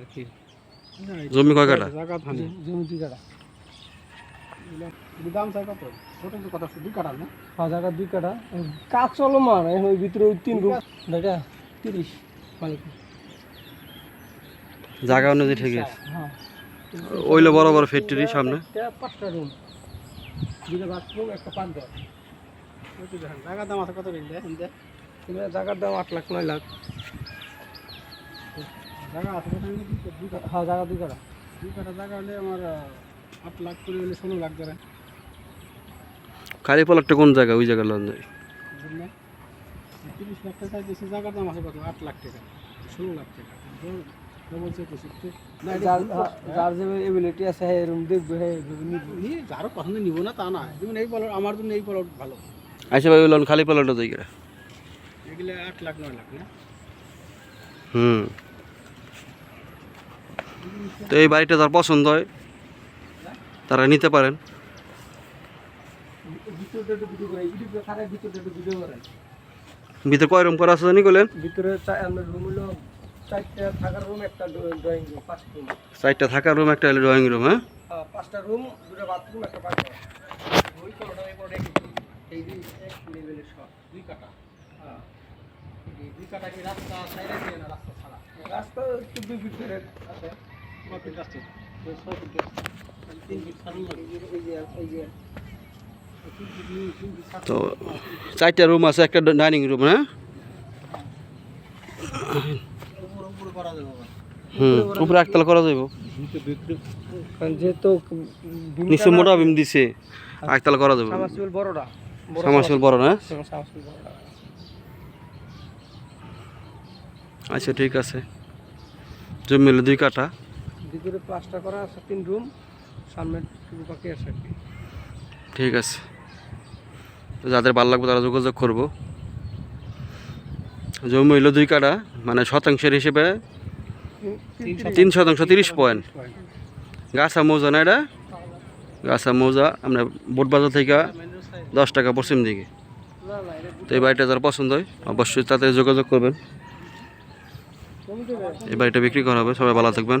আর কি জমি কয় জায়গা জমি দুই কাটা দাম চাই কত? ছোট কথা দুই কাটা না? পাঁচ জায়গা দুই কাটা কাজ চলো মার এখন ওই ভিতরে ওই তিন রুম। এটা তিরিশ। মালিক। জায়গা অনুযায়ী ঠিক আছে ওইলে বড় বড় ফ্যাক্টরি সামনে? পাঁচটা রুম দুটো বাথরুম একটা পাঁচ ঘর। জায়গার দাম আছে কত জায়গার দাম আট লাখ নয় লাখ। জায়গা আছে হ্যাঁ জায়গা দুই কাটা দুই কাটা জায়গা হলে আমার আট লাখ করে হলে ষোলো লাখ ধরে। খালি পালারটা কোন জায়গা? ওই জায়গা লন যায় তিরিশ লাখ টাকা বেশি জায়গার দাম আছে কত? আট লাখ টাকা। ষোলো লাখ টাকা। না যার হ্যাঁ, যে এবিলিটি আছে হ্যাঁ রুম দেখবে হ্যাঁ নিবে। নিয়ে যারও পছন্দ নিব না তা না। যেমন এই বলার আমার জন্য এই বলার ভালো। আচ্ছা ভাই লন খালি পালারটা জায়গা এগুলো আট লাখ নয় লাখ না? হুম। তো এই বাড়িটা যার পছন্দ হয় তারা নিতে পারেন। ভিতরে কয় রুম করা আছে জানি করলেন ভিতরে চারটা থাকার রুম একটা ড্রয়িং রুম পাঁচটা রুম। চারটা থাকার রুম একটা ড্রয়িং রুম হ্যাঁ? পাঁচটা রুম দুটো বাথরুম একটা হ্যাঁ রাস্তা রাস্তা একটু করে আছে। তো চারটা রুম আছে একটা ডাইনিং রুম হ্যাঁ? হুম উপরে একতলা করা যাইব। যেহেতু নিচে মোটা বিম দিছে একতলা করা যাবে সামাসিবল বড় না? আচ্ছা ঠিক আছে। জমি দুই কাঠা। ভিতরে প্লাস্টার করা আছে, তিন রুম সামনে টুকু পাখি আছে আর কি। ঠিক আছে। তো যাদের ভালো লাগবে তারা যোগাযোগ করব। জমি হইল দুই কাটা মানে শতাংশের হিসেবে তিন শতাংশ, তিরিশ পয়েন্ট গাছা মৌজা না এটা? গাছা মৌজা, আমরা বোট বাজার থেকে দশ টাকা পশ্চিম দিকে। তো এই বাড়িটা যারা পছন্দ হয়, অবশ্যই তাতে যোগাযোগ করবেন। এই বাড়িটা বিক্রি করা হবে, সবাই ভালো থাকবেন।